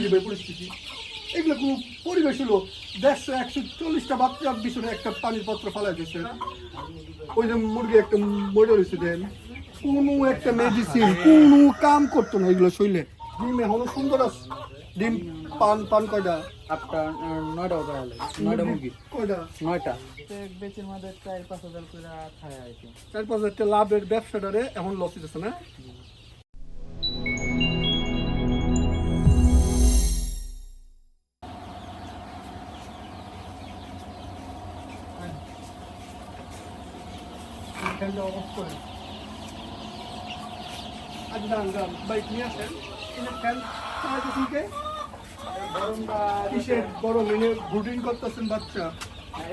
কি রে পরিস্থিতি। এগুলো কোনো পরিবেশ হলো। দেড়শো একশো চল্লিশটা বাচ্চার পিছনে একটা পানির পাত্র ফালাই দিচ্ছে ওই যে মুরগি একটা মরে রয়েছে দেন কোনো একটা মেডিসিন কোনো কাম করতো না এগুলো শৈলে ডিমে হলো সুন্দর আছে ডিম পান পান কয়টা? আটটা নয়টা নয়টা মুরগি। কয়টা? নয়টা। বেচের মধ্যে চার পাঁচ হাজার করে খায় আর কি। চার পাঁচ হাজার টাকা লাভের ব্যবসাটারে এখন লস হইতেছে না? দাঁড়ান দাঁড়ান বাইক নিয়ে আসেন। ফ্যান চালাইতেছেন কে? কিসের গরম? এনে রুটিন করতেছেন বাচ্চা।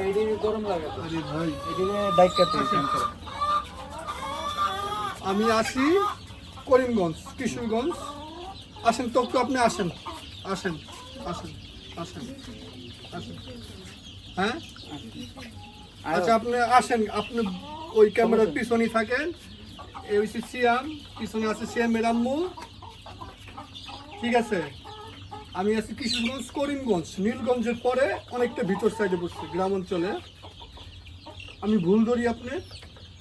এইদিকে গরম লাগে আরে ভাই। এদিকে ডাইক কাটতে আমি আসি করিমগঞ্জ কিশোরগঞ্জ। আসেন তো আপনি আসেন। আসেন আসেন আসেন আসেন। হ্যাঁ? আচ্ছা আপনি আসেন। আপনি ওই ক্যামেরার পিছনেই থাকেন। এই হচ্ছে সিয়াম পিছনে আছে সিয়ামের আম্মু ঠিক আছে? আমি আছি কিশোরগঞ্জ করিমগঞ্জ নীলগঞ্জের পরে অনেকটা ভিতর সাইডে বসছি গ্রাম অঞ্চলে। আমি ভুল ধরি আপনি?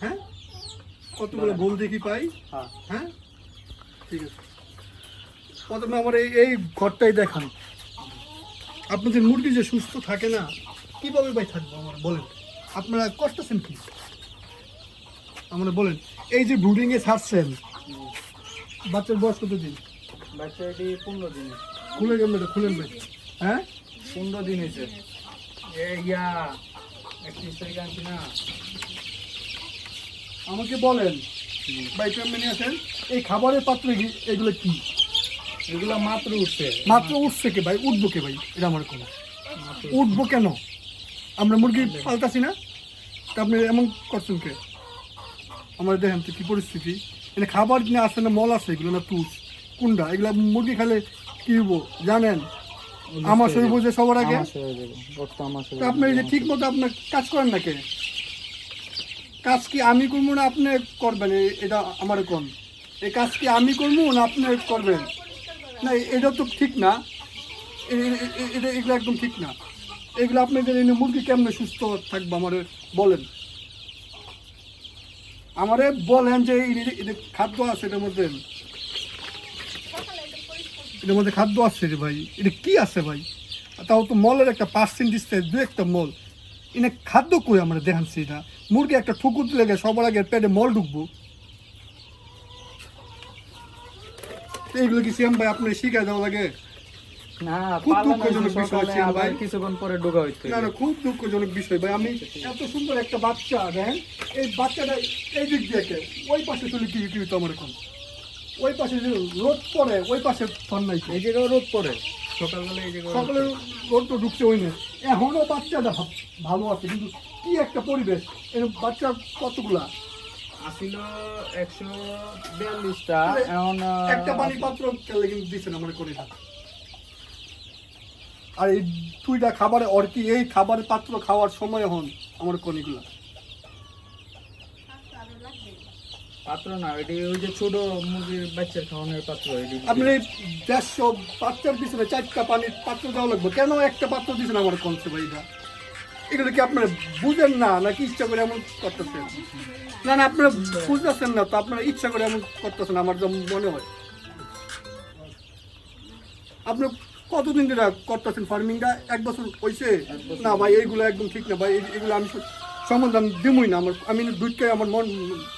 হ্যাঁ? কতগুলো ভুল দেখি পাই? হ্যাঁ। হ্যাঁ? ঠিক আছে। প্রথমে আমার এই এই ঘরটাই দেখান। আপনাদের মুরগি যে সুস্থ থাকে না কীভাবে ভাই থাকব আমার বলেন? আপনারা করতেছেন কি? আমরা বলেন এই যে ব্রুডিং এ ছাড়ছেন বাচ্চার বয়স কত দিন? বাচ্চাটি পনেরো দিন। খুলে গেল এটা খুলেন ভাই। হ্যাঁ? পনেরো দিন হয়েছে। ইয়া একত্রিশ তারিখ আনছি না? আমাকে বলেন ভাই কেমন আছেন এই খাবারের পাত্র এগি- এগুলো কি? এগুলো মাত্র উঠছে। মাত্র উঠছে কে ভাই? উঠবো কে ভাই? এটা আমার কোনো উঠবো কেন? আমরা মুরগি পাল্টাছি না? তা আপনি এমন করছেন কে? আমার দেখেন তো কি পরিস্থিতি। এখানে খাবার কিনে আসে না মল আছে এগুলো না তুষ। কুন্ডা এগুলো মুরগি খেলে কি হব জানেন? আমার শরীর বোঝে সবার আগে। আপনি যে ঠিক মতো আপনার কাজ করেন না কে? কাজ কি আমি করব না আপনি করবেন? এটা আমার কোন। এই কাজ কি আমি করব না আপনি করবেন? না এটা তো ঠিক না। এটা এগুলো একদম ঠিক না। এগুলো আপনাদের এনে মুরগি কেমনে সুস্থ থাকবে আমার বলেন। আমারে বলেন যে খাদ্য আছে এটার মধ্যে। এটার মধ্যে খাদ্য আছে রে ভাই। এটা কি আছে ভাই? তাও তো মলের একটা পার্সেন্ট দিচ্ছে, দু একটা মল। এনে খাদ্য কই আমরা দেখাচ্ছি এটা? মুরগি একটা ঠুকুর লেগে সবার আগে পেটে মল ঢুকবো। এইগুলো কি সিএম ভাই? আপনার শিখাই দেওয়া লাগে? না খুব দুঃখজনক বিষয় ছিল ভাই। কিছুক্ষণ পরে হইতে না না খুব দুঃখজনক বিষয় ভাই। আমি এত সুন্দর একটা বাচ্চা দেন এই বাচ্চাটা এই দিক দিয়ে ওই পাশে চলে কি কি আমার এখন। ওই পাশে যে রোদ পড়ে ওই পাশে ফন নাই এই জায়গায় রোদ পড়ে? সকালবেলা এই জায়গায় সকালে রোদ তো ঢুকছে ওই না এখনও বাচ্চাটা ভালো আছে কিন্তু কি একটা পরিবেশ। এরকম বাচ্চা কতগুলা? আসিল একশো বিয়াল্লিশটা এখন একটা পানি পাত্র কিন্তু দিচ্ছেন আমার করে না। আর এই দুইটা খাবারে ওর কি এই খাবারের পাত্র খাওয়ার সময় হন আমার কনিগুলা পাত্র না এটি ওই যে ছোট মুরগির বাচ্চার খাওয়ানোর পাত্র এটি আপনি দেড়শো বাচ্চার পিছনে চারটা পানির পাত্র দেওয়া লাগবে। কেন একটা পাত্র দিচ্ছেন আমার কনসে ভাইটা এগুলো কি আপনারা বুঝেন না নাকি ইচ্ছা করে এমন করতেছেন? না না আপনারা বুঝতেছেন না তো আপনারা ইচ্ছা করে এমন করতেছেন আমার যা মনে হয়। আপনি কতদিন ধরে করতেছেন ফার্মিংটা এক বছর হয়েছে না ভাই এইগুলো একদম ঠিক না ভাই এগুলো আমি স- আমি দিমই না। আমার আমি দুধকে আমার মন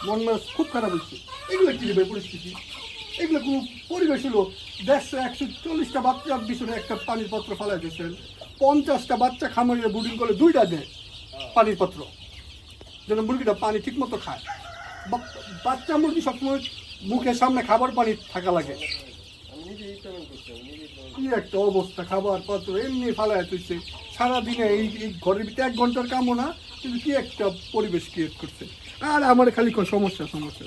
মন মেজাজ খুব খারাপ হচ্ছে এগুলো কি দেবে পরিস্থিতি? এগুলো কোনো পরিবেশ হলো? দেড়শো একশো চল্লিশটা বাচ্চার পিছনে একটা পানির পাত্র ফালাই দিয়েছেন পঞ্চাশটা বাচ্চা খামারিয়ে বুডিং করলে দুইটা দেয় পানির পাত্র। যেন মুরগিটা পানি ঠিক মতো খায় বাচ্চা মুরগি সবসময় মুখের সামনে খাবার পানি থাকা লাগে। কি একটা অবস্থা খাবার পাত্র এমনি ফালায় তুইছে সারাদিনে এই এই ঘরের ভিতরে এক ঘণ্টার কামও না, কিন্তু কি একটা পরিবেশ ক্রিয়েট করছে। আর আমার খালি সমস্যা সমস্যা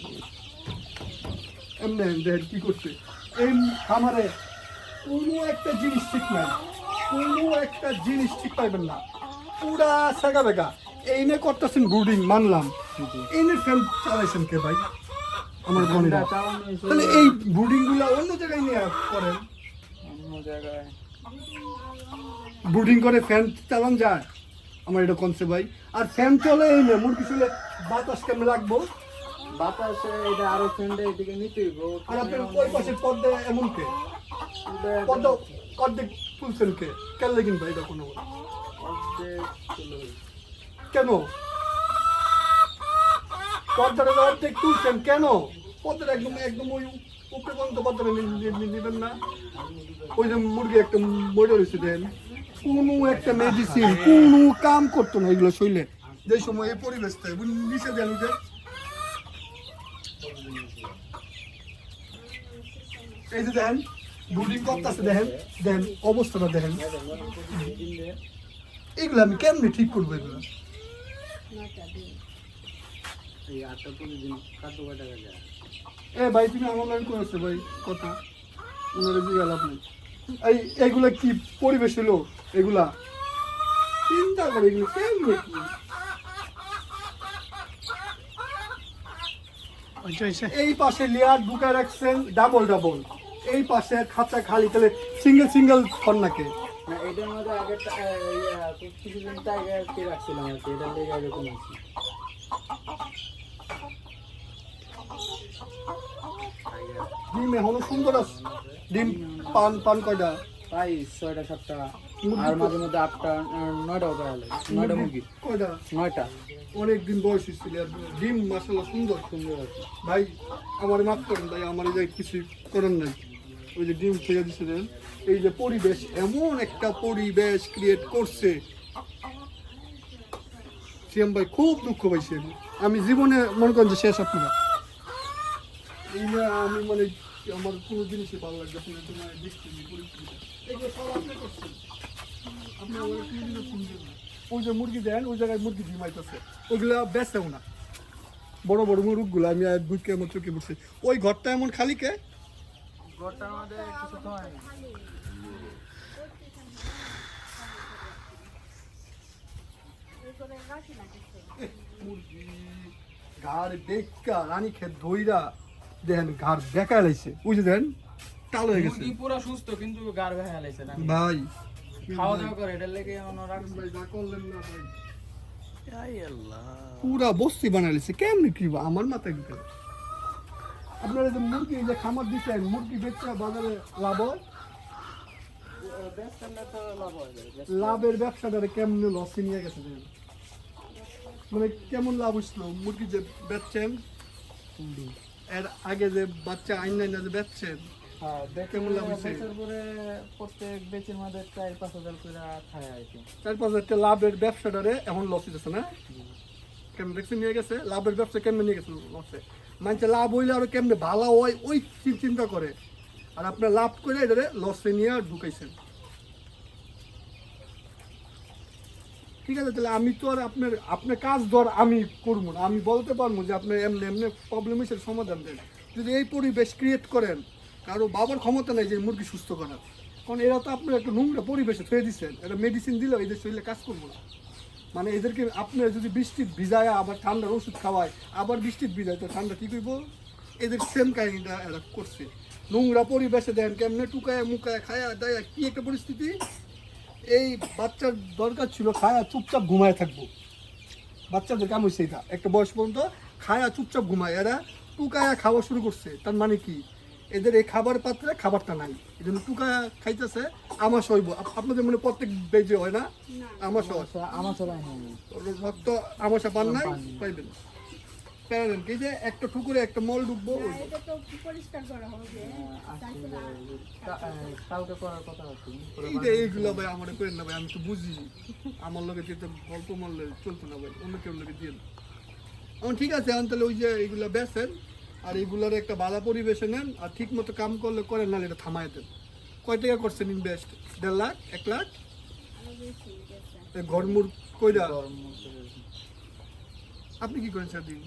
এমনি, দেখেন কি করছে। এই খামারে কোনো একটা জিনিস ঠিক নাই। কোনো একটা জিনিস ঠিক পাইবেন না। পুরা সাগা বেগা। এই নিয়ে করতেছেন ব্রুডিং মানলাম। এই নিয়ে ফেল চালাইছেন কে ভাই? আমার চালানো তাহলে এই ব্রুডিংগুলা অন্য জায়গায় নিয়ে করেন। জায়গায়। ব্রুডিং করে ফ্যান চালান যায়। আমার এটা কনসে ভাই। আর ফ্যান চলে এই না মুরগি চলে বাতাস কেমন রাখব? বাতাসে এটা আরও এদিকে আর আপনার ওই পাশের পর্দা এমন কে? পর্দা অর্ধেক তুলছেন কে? কেন লেগিন ভাই এটা কোনো? কেন? তো অর্ধেক তুলছেন কেন? পর্দাটা একদম একদম ওই উপরে পর্যন্ত নি- নিবেন না? ওই যে মুরগি একটা মরে রয়েছে দেন একটা মেডিসিন কোনো কাম করতো না এগুলো শৈলে যে সময় এই পরিবেশটা নিচে দেন ওদের এই যে দেখেন ব্রুডিং করতেছে, দেখেন দেখেন, অবস্থাটা দেখেন। এগুলো আমি কেমনি ঠিক করব এগুলো? এ ভাই তুমি আমার লাইন করেছ ভাই? কথা। ওনারা জিগাল আপনি এই এগুলা কি পরিবেশ হলো এগুলা? চিন্তা করে এগুলো কেমনে এই পাশে লেয়ার ঢুকায় রাখছেন ডাবল ডাবল। এই পাশে খাঁচা খালি তাহলে সিঙ্গেল সিঙ্গেল কন্যাকে না এটার মধ্যে আগে কিছুদিন কে রাখছিলাম আর কি এটার লেগে এরকম আছে। ডিম এখনও সুন্দর আছে। ডিম পান পান কয়টা? তাই ছয়টা সাতটা। আর মাঝে মধ্যে আটটা নয়টাও পাওয়া যায় নয়টা মুরগি। কয়টা? নয়টা। অনেক দিন বয়স হয়েছিল আর ডিম মাসাল্লাহ সুন্দর। সুন্দর আছে। ভাই আমার মাফ করেন ভাই আমার এই কিছু করেন নাই। ওই যে ডিম ছেড়ে দিছিলেন এই যে পরিবেশ এমন একটা পরিবেশ ক্রিয়েট করছে। সিএম ভাই খুব দুঃখ পাইছি আমি। আমি জীবনে মনে করেন যে শেষ আপনারা। এই আমি মানে আমার কোনো জিনিসই ভালো লাগছে আপনার তোমার দেখছি পরিস্থিতি এগুলো সব আপনি করছেন। আপনি আমার কোনোদিনও শুনবেন না। ওই যে মুরগি দেন ওই জায়গায় মুরগি ডিমাইতেছে ওইগুলা বেচেও না বড় বড় মুরগগুলো আমি আর বুঝকে আমার চোখে পড়ছে। ওই ঘরটা এমন খালি কে? ঘরটার মধ্যে কিছু তো হয় না। মুরগি ঘাড় বেকা রানী খেত ধইরা। দেখেন ঘাড় বেকা লাইছে। বুঝে দেন টাল হয়ে গেছে। মুরগি পুরো সুস্থ কিন্তু গার ভেঙে লাইছে না। ভাই। খাওয়া দাওয়া করে এটার লেগে অন্য রাখছে ভাই যা করলেন না ভাই পুরা বস্তি বানাইছে কেমনি কি আমার মাথায় গেছে। আপনারা যে মুরগি যে খামার দিচ্ছেন মুরগি বেচা বাজারে লাভ হয়? লাভের ব্যবসাটারে কেমনে লসে নিয়ে গেছে মানে কেমন লাভ হচ্ছিল মুরগি যে বেচছেন? এর আগে যে বাচ্চা আইন না যে বেচছেন হ্যাঁ কেমন লাভ? প্রত্যেক বেচের মধ্যে চার পাঁচ হাজার করে খায় আর কি। চার পাঁচ হাজার লাভের ব্যবসাটারে এখন লস হইতেছে না? কেমন নিয়ে গেছে? লাভের ব্যবসা কেমনে নিয়ে গেছে লসে মানুষের লাভ হইলে আরও কেমনে ভালো হয় ওই চিন্তা করে। আর আপনার লাভ করে এটারে লসে নিয়ে ঢুকাইছেন। ঠিক আছে, তাহলে আমি তো আর আপনার আপনার কাজ ধর আমি করব না। আমি বলতে পারব যে আপনার এমনি এমনি প্রবলেম এসে সমাধান দেন। যদি এই পরিবেশ ক্রিয়েট করেন, কারও বাবার ক্ষমতা নেই যে মুরগি সুস্থ করার। কারণ এরা তো আপনার একটা নোংরা পরিবেশে থয়ে দিচ্ছেন এটা মেডিসিন দিলেও এদের শরীরে কাজ করব না। মানে এদেরকে আপনার যদি বৃষ্টির ভিজায়, আবার ঠান্ডার ওষুধ খাওয়ায়, আবার বৃষ্টির ভিজায় তো ঠান্ডা কি করব? এদের সেম কাহিনীটা এরা করছে। নোংরা পরিবেশে দেন, কেমনে টুকায়, মুকায়, খায়া, দায়া, কি একটা পরিস্থিতি? এই বাচ্চার দরকার ছিল খায়া চুপচাপ ঘুমায় থাকব। বাচ্চাদের কাম হয়েছে এটা। একটা বয়স পর্যন্ত খায়া চুপচাপ ঘুমায়। এরা টুকায়া খাওয়া শুরু করছে। তার মানে কি? এদের এই খাবার পাত্রে খাবারটা নাই। এই জন্য টুকায়া খাইতেছে আমাশ হইব। আপনাদের মনে প্রত্যেক বেজে হয় না? আমাশ হয় আমার সবাই হয়নি রক্ত আমাশা পান নাই পান পাইবেন পাইবেন কি যে একটা ঠুকুরে একটা মল না, এটা তো পরিষ্কার করা হবে তাই তো কালকে করার কথা আছে এই যে এইগুলো ভাই আমার করেন না ভাই আমি তো বুঝি। আমার লোকে যেতে গল্প মারলে চলতো না ভাই অন্য কেউ লোকে দিয়ে দেন। এখন ঠিক আছে এখন তাহলে ওই যে এইগুলো বেচেন আর এইগুলোর একটা বাধা পরিবেশে নেন আর ঠিক মতো কাম করলে করেন না এটা থামায় দেন। কয় টাকা করছেন ইনভেস্ট? দেড় লাখ এক লাখ। এই ঘরমুর কইরা। আপনি কি করেন স্যার দিন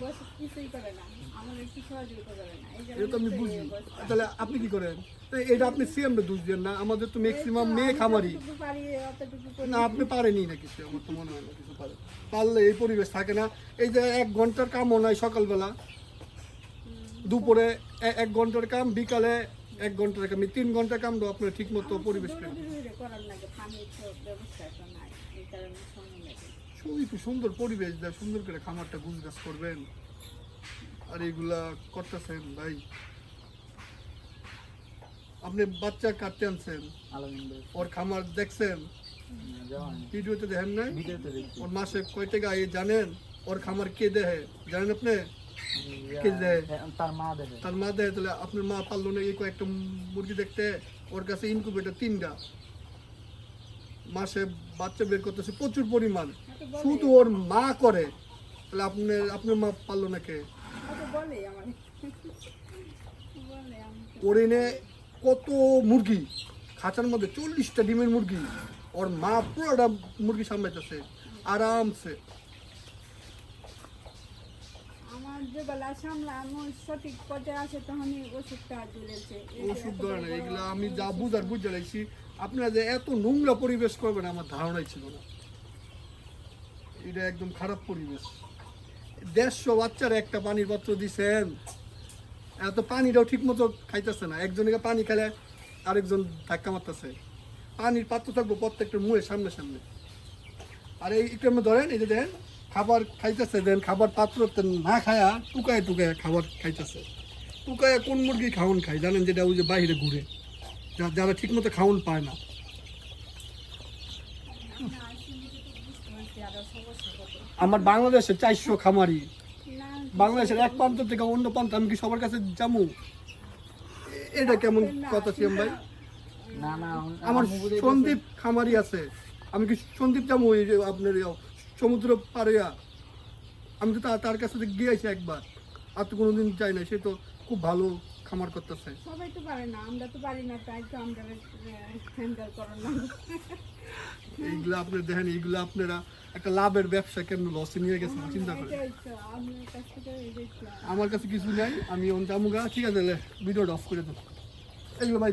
বসে কিছুই করে না। আমাদের কিছু সহযোগিতা করে না। এটা তো আমি বুঝি। তাহলে আপনি কি করেন? এটা আপনি সিএম দোষ দেন না। আমাদের তো ম্যাক্সিমাম মেয়ে খামারি। না আপনি পারেনি না কিছু আমার তো মনে হয় না কিছু পারে। পারলে এই পরিবেশ থাকে না। এই যে এক ঘণ্টার কামও নাই সকালবেলা। দুপুরে এক ঘণ্টার কাম বিকালে এক ঘণ্টার আমি তিন ঘণ্টা কামড়ো আপনার ঠিক মতো পরিবেশ করার লাগে। পানির ব্যবস্থা নাই। এই কারণে খুব সুন্দর পরিবেশ দেয় সুন্দর করে খামারটা গুজগাছ করবেন। আর এগুলা করতেছেন ভাই। আপনি বাচ্চা কাটতে আনছেন? ওর খামার দেখছেন? ভিডিওতে দেখেন নাই? ওর মাসে কয় টাকা আয় জানেন? ওর খামার কে দেয় জানেন আপনি? কে? হ্যাঁ, তার মা দেখে তার মা দেয় তাহলে আপনার মা পারল না এই কয়েকটা মুরগি দেখতে? ওর কাছে ইনকুবেটার তিনটা। মাসে বাচ্চা বের করতেছে প্রচুর পরিমাণ। শুধু ওর মা করে তাহলে আপনার আপনার মা পারল না কে? হয়তো বলে আমার বলে আমি তো- ওর এনে কত মুরগি খাঁচার মধ্যে চল্লিশটা ডিমের মুরগি ওর মা পুরোটা মুরগি সামলাইতেছে আরামসে। আমার যে বেলা সামলা আমার সঠিক পথে আসে তখনই ওষুধটা দিলেছে ওষুধ ধরে না এগুলো আমি যা বুঝার বুঝে লাগছি আপনারা যে এত নোংরা পরিবেশ করবেন আমার ধারণাই ছিল না। এটা একদম খারাপ পরিবেশ। দেড়শো বাচ্চার একটা পানির পাত্র দিছেন এত পানিটাও ঠিক মতো খাইতেছে না। একজনকে পানি খেলে আরেকজন ধাক্কা মারতেছে। পানির পাত্র থাকব প্রত্যেকটা মুয়ের সামনে সামনে। আর এই একটু ধরেন, এই যে দেন খাবার খাইতেছে, দেন খাবার পাত্র না খায়া টুকায় টুকায় খাবার খাইতেছে। টুকায় কোন মুরগি খাওয়ান খায়? জানেন যেটা ওই যে বাইরে ঘুরে। যারা ঠিক মতো খাওয়ান পায় না আমার বাংলাদেশে চারশো খামারি। বাংলাদেশের এক প্রান্ত থেকে অন্য প্রান্ত আমি কি সবার কাছে যাব? এটা কেমন কথা ছিলাম ভাই? না না আমার সন্দীপ খামারি আছে। আমি কি সন্দীপ যাব ওই যে আপনার সমুদ্র পাড়িয়া? আমি তো তার- তার কাছে গিয়েছি একবার। আর তো কোনোদিন যাই না সে তো খুব ভালো খামার করতেছে। সবাই তো পারে না আমরা তো পারি না তাই তো আমরা হ্যান্ডেল করার না এইগুলো আপনি দেখেন এইগুলো আপনারা একটা লাভের ব্যবসা কেন লসে নিয়ে গেছেন চিন্তা করেন। আমার কাছে কিছু নাই আমি অন্তামুগা ঠিক আছে ভিডিও ভিডিওটা অফ করে দেবো। এইগুলো ভাই